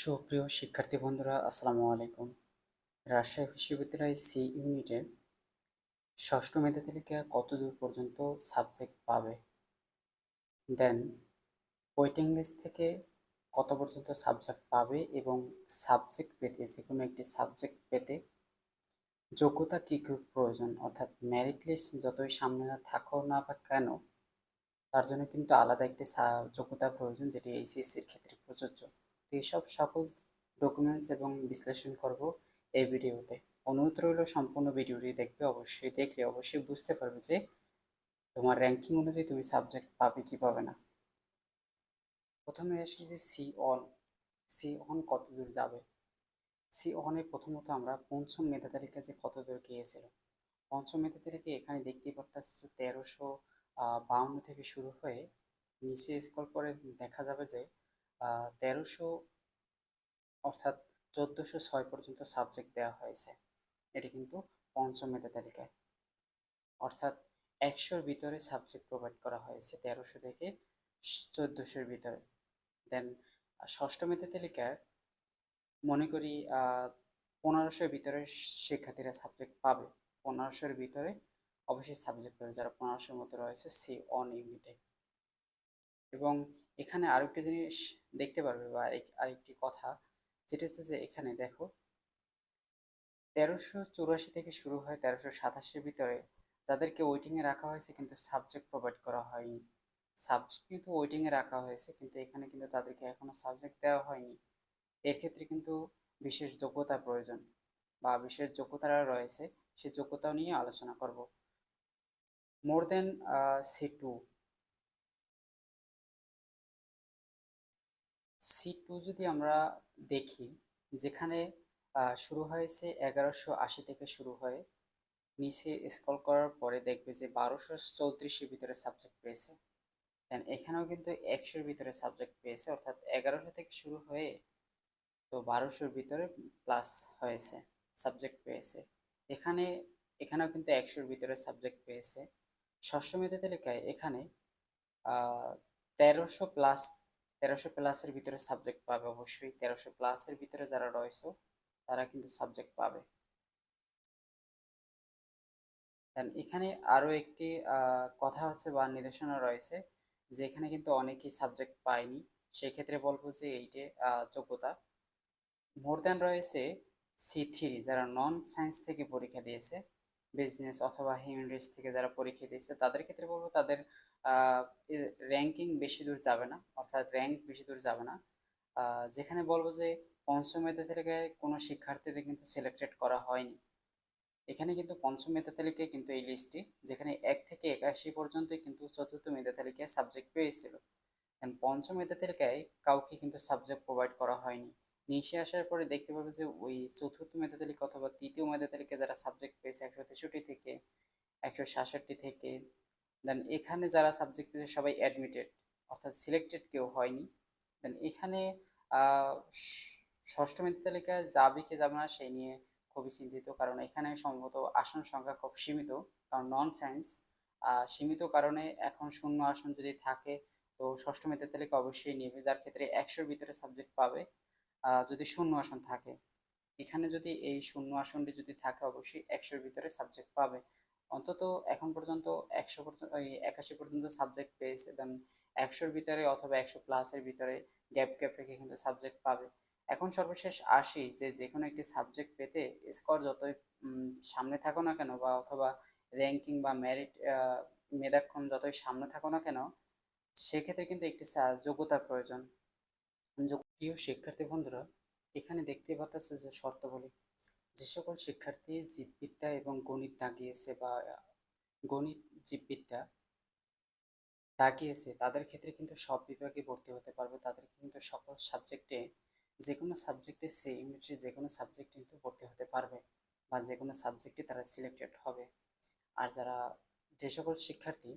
সুপ্রিয় শিক্ষার্থী বন্ধুরা, আসসালামু আলাইকুম। রাজশাহী বিশ্ববিদ্যালয় সি ইউনিটের ষষ্ঠ মেধা তালিকা কত দূর পর্যন্ত সাবজেক্ট পাবে? দেন, ওয়েটিং লিস্ট থেকে কত পর্যন্ত সাবজেক্ট পাবে এবং সাবজেক্ট পেতে যে কোনো একটি সাবজেক্ট পেতে যোগ্যতা কী কী প্রয়োজন? অর্থাৎ মেরিট লিস্ট যতই সামনে না থাকো না বা কেন, তার জন্য কিন্তু আলাদা একটি যোগ্যতা প্রয়োজন যেটি এইচএসসির ক্ষেত্রে প্রযোজ্য। এইসব সকল ডকুমেন্টস এবং বিশ্লেষণ করব এই ভিডিওতে। অনুরোধ রইল সম্পূর্ণ ভিডিওটি দেখবে, অবশ্যই দেখলে অবশ্যই বুঝতে পারবে যে তোমার র্যাঙ্কিং অনুযায়ী তুমি সাবজেক্ট পাবে কি পাবে না। প্রথমে আসি যে সি অন সি অন কত দূর যাবে সি অনে প্রথমত আমরা পঞ্চম মেধা তালিকা যে কত দূর গিয়েছিল, পঞ্চম মেধা তালিকা এখানে দেখতেই পারতেছি যে তেরোশো বাউন্ন থেকে শুরু হয়ে নিচে স্কল করে দেখা যাবে যে তেরোশো অর্থাৎ চোদ্দোশো ছয় পর্যন্ত সাবজেক্ট দেওয়া হয়েছে। এটি কিন্তু পঞ্চম তালিকায়। অর্থাৎ একশোর ভিতরে সাবজেক্ট প্রোভাইড করা হয়েছে, তেরোশো থেকে চোদ্দোশোর ভিতরে। দেন ষষ্ঠ মেধা তালিকার মনে করি পনেরোশোর ভিতরে শিক্ষার্থীরা সাবজেক্ট পাবে। পনেরোশোর ভিতরে অবশ্যই সাবজেক্ট পাবে। যারা পনেরোশোর মতো রয়েছে, সি অন ইউনিটে এবং এখানে আরেকটি জিনিস দেখতে পারবে বা আরেকটি কথা। যেটা হচ্ছে যে এখানে দেখো, তেরোশো চুরাশি থেকে শুরু হয় তেরোশো সাতাশের ভিতরে। যাদেরকে ওয়েটিংয়ে রাখা হয়েছে কিন্তু সাবজেক্ট প্রোভাইড করা হয়নি। সাবজেক্ট কিন্তু ওয়েটিংয়ে রাখা হয়েছে কিন্তু এখানে কিন্তু তাদেরকে এখনও সাবজেক্ট দেওয়া হয়নি। এর ক্ষেত্রে কিন্তু বিশেষ যোগ্যতা প্রয়োজন বা বিশেষ যোগ্যতারা রয়েছে, সে যোগ্যতা নিয়ে আলোচনা করব। More than C two C two যদি আমরা দেখি, যেখানে শুরু হয়েছে এগারোশো আশি থেকে শুরু হয়ে, নিচে স্কল করার পরে দেখবে যে বারোশো চৌত্রিশের ভিতরে সাবজেক্ট পেয়েছে। দেন এখানেও কিন্তু একশোর ভিতরে সাবজেক্ট পেয়েছে, অর্থাৎ এগারোশো থেকে শুরু হয়ে, তো বারোশোর ভিতরে প্লাস হয়েছে সাবজেক্ট পেয়েছে। এখানে, এখানেও কিন্তু একশোর ভিতরে সাবজেক্ট পেয়েছে। ষষ্ঠ মেধা তালিকায় এখানে তেরোশো প্লাস তেরোশো প্লাসের ভিতরে সাবজেক্ট পাবে অবশ্যই। তেরোশো প্লাসের ভিতরে যারা রয়েছে, তারা কিন্তু সাবজেক্ট পাবে। এখানে আরও একটি কথা হচ্ছে বা নির্দেশনা রয়েছে যে এখানে কিন্তু অনেকেই সাবজেক্ট পায়নি। সেই ক্ষেত্রে বলব যে এইটে যোগ্যতা মোর দ্যান রয়েছে সি থ্রি যারা নন সায়েন্স থেকে পরীক্ষা দিয়েছে বিজনেস অথবা হিউম্যানিটিস থেকে যারা পরীক্ষা দিয়েছে, তাদের ক্ষেত্রে বলব তাদের র্যাঙ্কিং বেশি দূর যাবে না, অর্থাৎ র্যাঙ্ক বেশি দূর যাবে না। যেখানে বলব যে পঞ্চম মেধা তালিকায় কোনো শিক্ষার্থীদের কিন্তু সিলেক্টেড করা হয়নি। এখানে কিন্তু পঞ্চম মেধা তালিকায় কিন্তু এই লিস্টটি যেখানে এক থেকে একাশি পর্যন্ত কিন্তু চতুর্থ মেধা তালিকায় সাবজেক্ট পেয়েছিল। পঞ্চম মেধা তালিকায় কাউকে কিন্তু সাবজেক্ট প্রোভাইড করা হয়নি। নিচে আসার পরে দেখতে পাবে যে ওই চতুর্থ মেধা তালিকা অথবা তৃতীয় মেধা তালিকা যারা সাবজেক্ট পেয়েছে একশো তেষট্টি থেকে, একশো সাতষট্টি থেকে দেন এখানে যারা সাবজেক্ট পেয়েছে সবাই অ্যাডমিটেড অর্থাৎ সিলেক্টেড কেউ হয়নি। দেন এখানে ষষ্ঠ মেধা তালিকায় যাবে কে যাবে না সেই নিয়ে খুবই চিন্তিত, কারণ এখানে সম্ভবত আসন সংখ্যা খুব সীমিত, কারণ নন সায়েন্স সীমিত কারণে এখন শূন্য আসন যদি থাকে, তো ষষ্ঠ মেধা তালিকা অবশ্যই নেবে, যার ক্ষেত্রে একশোর ভিতরে সাবজেক্ট পাবে যদি শূন্য আসন থাকে। এখানে যদি এই শূন্য আসনটি যদি থাকে, অবশ্যই একশোর ভিতরে সাবজেক্ট পাবে। অন্তত এখন পর্যন্ত একশো পর্যন্ত, ওই একাশি পর্যন্ত সাবজেক্ট পেয়েছে দেন একশোর ভিতরে অথবা একশো প্লাসের ভিতরে গ্যাপ গ্যাপ রেখে কিন্তু সাবজেক্ট পাবে। এখন সর্বশেষ আসি যে যে কোনো একটি সাবজেক্ট পেতে স্কোর যতই সামনে থাকো না কেন বা অথবা র্যাঙ্কিং বা মেরিট মেধাক্ষণ যতই সামনে থাকো না কেন, সেক্ষেত্রে কিন্তু একটি যোগ্যতার প্রয়োজন। প্রিয় শিক্ষার্থী বন্ধুরা, এখানে দেখতে পাচ্ছ যে শর্তাবলী যে সকল শিক্ষার্থী জীববিদ্যা এবং গণিত দাগিয়েছে বা, গণিত জীববিদ্যা দাগিয়েছে, তাদের ক্ষেত্রে কিন্তু সব বিভাগে ভর্তি হতে পারবে। তাদেরকে কিন্তু সকল সাবজেক্টে যে কোনো সাবজেক্টে সে ইউনিটের যে কোনো সাবজেক্ট কিন্তু ভর্তি হতে পারবে বা যে কোনো সাবজেক্টে তারা সিলেক্টেড হবে। আর যারা যে সকল শিক্ষার্থী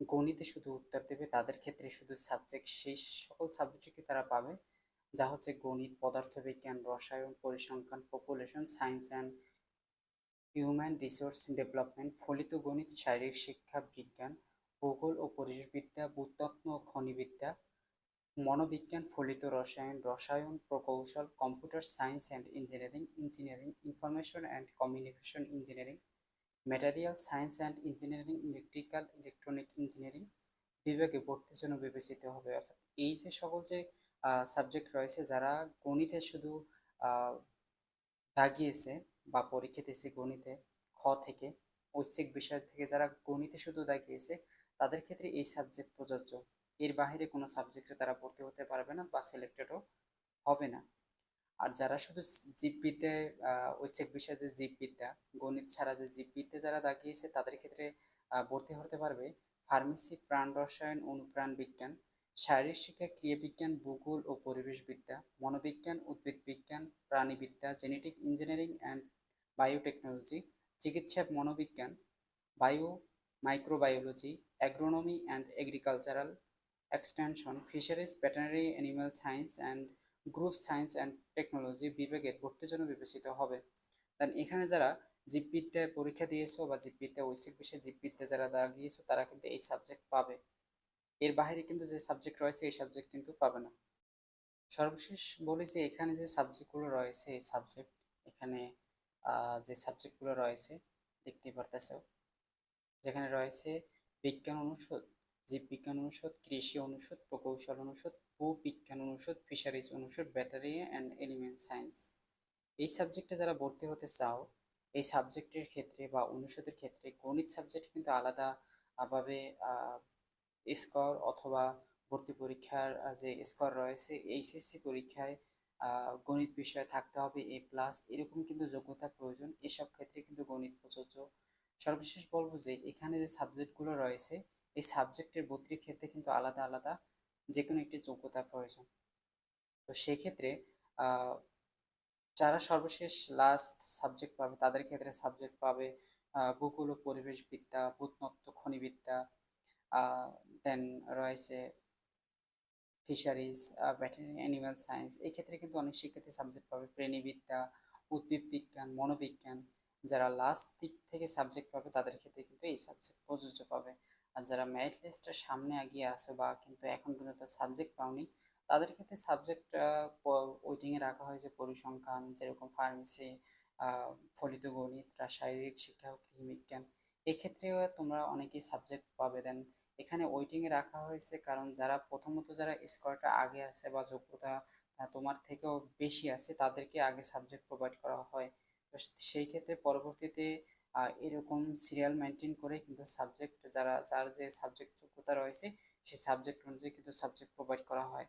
গণিতে শুধু উত্তর দেবে, তাদের ক্ষেত্রে শুধু সাবজেক্ট সেই সকল সাবজেক্টকে তারা পাবে যা হচ্ছে গণিত, পদার্থবিজ্ঞান, রসায়ন, পরিসংখ্যান population science and human resource development ফলিত গণিত, শারীরিক শিক্ষা, বিজ্ঞান, ভূগোল ও পরিবেশবিদ্যা, ভূতত্ত্ব ও খনিবিদ্যা, মনোবিজ্ঞান, ফলিত রসায়ন রসায়ন প্রকৌশল computer science and engineering engineering information and communication engineering material science and engineering electrical electronic engineering বিভাগে ভর্তির জন্য বিবেচিত হবে। অর্থাৎ এই যে সকল যে সাবজেক্ট রয়েছে যারা গণিতে শুধু দাগিয়েছে বা পরীক্ষা দিয়েছে গণিতে, খ থেকে ঐচ্ছিক বিষয় থেকে যারা গণিতে শুধু দাগিয়েছে, তাদের ক্ষেত্রে এই সাবজেক্ট প্রযোজ্য। এর বাহিরে কোনো সাবজেক্টে তারা ভর্তি হতে পারবে না বা সিলেক্টেডও হবে না। আর যারা শুধু জীববিদ্যায় ঐচ্ছিক বিষয় যে জীববিদ্যা, গণিত ছাড়া যে জীববিদ্যা যারা দাগিয়েছে, তাদের ক্ষেত্রে ভর্তি হতে পারবে ফার্মেসি প্রাণ রসায়ন অনুপ্রাণ বিজ্ঞান শারীরিক শিক্ষা, ক্রিয়াবিজ্ঞান, ভূগোল ও পরিবেশবিদ্যা, মনোবিজ্ঞান উদ্ভিদ বিজ্ঞান প্রাণীবিদ্যা, জেনেটিক ইঞ্জিনিয়ারিং অ্যান্ড বায়োটেকনোলজি, চিকিৎসা, মনোবিজ্ঞান, bio, microbiology, agronomy and agricultural extension, fisheries veterinary animal science and group science and technology বিভাগে ভর্তির জন্য বিবেচিত হবে। দেন, এখানে যারা জীববিদ্যায় পরীক্ষা দিয়েছ বা জীববিদ্যা ঐচ্ছিক বিষয়ে জীববিদ্যা যারা দাঁড়িয়েছো তারা কিন্তু এই সাবজেক্ট পাবে। এর বাইরে কিন্তু যে সাবজেক্ট রয়েছে, এই সাবজেক্ট কিন্তু পাবে না। সর্বশেষ বলি যে, এখানে যে সাবজেক্টগুলো রয়েছে, এই সাবজেক্ট এখানে যে সাবজেক্টগুলো রয়েছে দেখতে পারতেছ। যেখানে রয়েছে বিজ্ঞান অনুষদ জীববিজ্ঞান অনুষদ, কৃষি অনুষদ, প্রকৌশল অনুষদ ভূবিজ্ঞান অনুষদ ফিশারিজ অনুষদ ব্যাটারি অ্যান্ড এলিমেন্ট সায়েন্স এই সাবজেক্টে যারা ভর্তি হতে চাও, এই সাবজেক্টের ক্ষেত্রে বা অনুষদের ক্ষেত্রে গণিত সাবজেক্ট কিন্তু আলাদাভাবে স্কোর অথবা ভর্তি পরীক্ষার যে স্কোর রয়েছে, এইচএসসি পরীক্ষায় গণিত বিষয়ে থাকতে হবে এ প্লাস। এরকম কিন্তু যোগ্যতা প্রয়োজন। এসব ক্ষেত্রে কিন্তু গণিত প্রযোজ্য। সর্বশেষ বলব যে, এখানে যে সাবজেক্টগুলো রয়েছে, এই সাবজেক্টের ভর্তির ক্ষেত্রে কিন্তু আলাদা আলাদা যে কোনো একটি যোগ্যতা প্রয়োজন। তো সেক্ষেত্রে যারা সর্বশেষ লাস্ট সাবজেক্ট পাবে, তাদের ক্ষেত্রে সাবজেক্ট পাবে ভূগোল ও পরিবেশবিদ্যা ভূতনত্ব খনিবিদ্যা দেন রয়েছে ফিশারিজ ভেটেরিনারি অ্যানিম্যাল সায়েন্স এই ক্ষেত্রে কিন্তু অনেক শিক্ষার্থী সাবজেক্ট পাবে প্রাণীবিদ্যা উদ্ভিদ বিজ্ঞান মনোবিজ্ঞান। যারা লাস্ট দিক থেকে সাবজেক্ট পাবে, তাদের ক্ষেত্রে কিন্তু এই সাবজেক্ট প্রযোজ্য পাবে। আর যারা ম্যারিট লিস্টের সামনে এগিয়ে আছে বা কিন্তু এখন পর্যন্ত সাবজেক্ট পাওনি, তাদের ক্ষেত্রে সাবজেক্ট ওয়েটিংয়ে রাখা হয়েছে পরিসংখ্যান, যেরকম ফার্মেসি ফলিত গণিত, রাসায়নিক শিক্ষা বিজ্ঞান। এক্ষেত্রেও তোমরা অনেকেই সাবজেক্ট পাবে দেন এখানে ওয়েটিংয়ে রাখা হয়েছে কারণ যারা প্রথমত যারা স্কোয়ারটা আগে আছে বা যোগ্যতা তোমার থেকেও বেশি আছে তাদেরকে আগে সাবজেক্ট প্রোভাইড করা হয়। তো সেই ক্ষেত্রে পরবর্তীতে এরকম সিরিয়াল মেনটেন করে কিন্তু সাবজেক্ট যারা, যার যে সাবজেক্ট যোগ্যতা রয়েছে, সেই সাবজেক্ট অনুযায়ী কিন্তু সাবজেক্ট প্রোভাইড করা হয়।